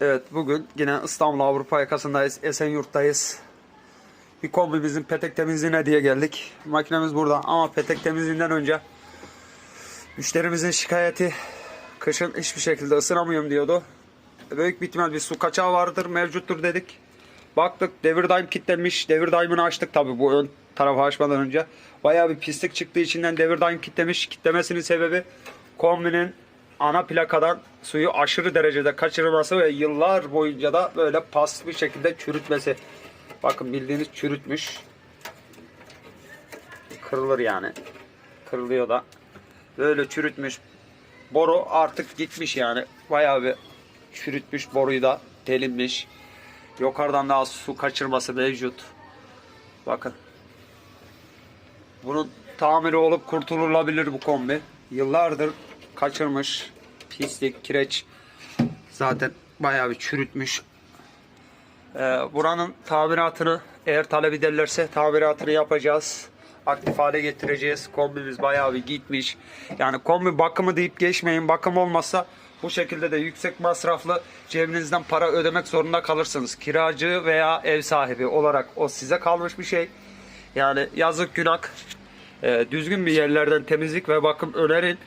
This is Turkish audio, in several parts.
Evet bugün yine İstanbul Avrupa yakasındayız. Esenyurt'tayız. Bir kombimizin petek temizliğine diye geldik. Makinemiz burada ama petek temizliğinden önce müşterimizin şikayeti kışın hiçbir şekilde ısınamıyorum diyordu. Büyük bir ihtimal bir su kaçağı vardır mevcuttur dedik. Baktık devir daim kilitlenmiş. Devir daimini açtık tabi bu ön tarafı açmadan önce. Bayağı bir pislik çıktığı içinden devir daim kilitlemiş. Kitlemesinin sebebi kombinin ana plakadan suyu aşırı derecede kaçırması ve yıllar boyunca da böyle pas bir şekilde çürütmesi. Bakın bildiğiniz çürütmüş. Kırılır yani. Kırılıyor da. Böyle çürütmüş. Boru artık gitmiş yani. Bayağı bir çürütmüş boruyu da delinmiş. Yukarıdan daha su kaçırması mevcut. Bakın. Bunun tamiri olup kurtululabilir bu kombi. Yıllardır kaçırmış. Pislik, kireç. Zaten bayağı bir çürütmüş. Ee, buranın tamiratını eğer talep ederlerse tamiratını yapacağız. Aktif hale getireceğiz. Kombimiz bayağı bir gitmiş. Yani kombi bakımı deyip geçmeyin. Bakım olmazsa bu şekilde de yüksek masraflı cebinizden para ödemek zorunda kalırsınız. Kiracı veya ev sahibi olarak o size kalmış bir şey. Yani yazık günah. Ee, düzgün bir yerlerden temizlik ve bakım önerin.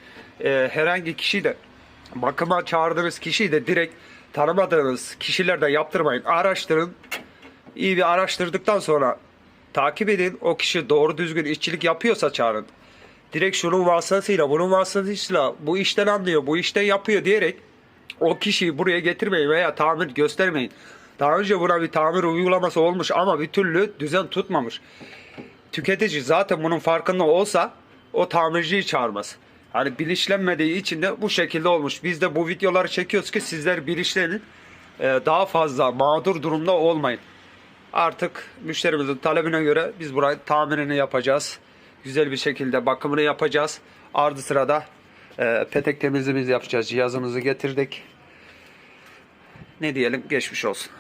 Ee, herhangi kişi de bakıma çağırdığınız kişiyi de direkt tanımadığınız kişilerden yaptırmayın. Araştırın. İyi bir araştırdıktan sonra takip edin. O kişi doğru düzgün işçilik yapıyorsa çağırın. Direkt şunun vasıtasıyla bunun vasıtasıyla bu işten anlıyor, bu işten yapıyor diyerek o kişiyi buraya getirmeyin veya tamir göstermeyin. Daha önce buna bir tamir uygulaması olmuş ama bir türlü düzen tutmamış. Tüketici zaten bunun farkında olsa o tamirciyi çağırmaz. Hani bilinçlenmediği için de bu şekilde olmuş. Biz de bu videoları çekiyoruz ki sizler bilinçlenin. Ee, daha fazla mağdur durumda olmayın. Artık müşterimizin talebine göre biz burayı tamirini yapacağız. Güzel bir şekilde bakımını yapacağız. Ardı sırada e, petek temizliğimizi yapacağız. Cihazımızı getirdik. Ne diyelim geçmiş olsun.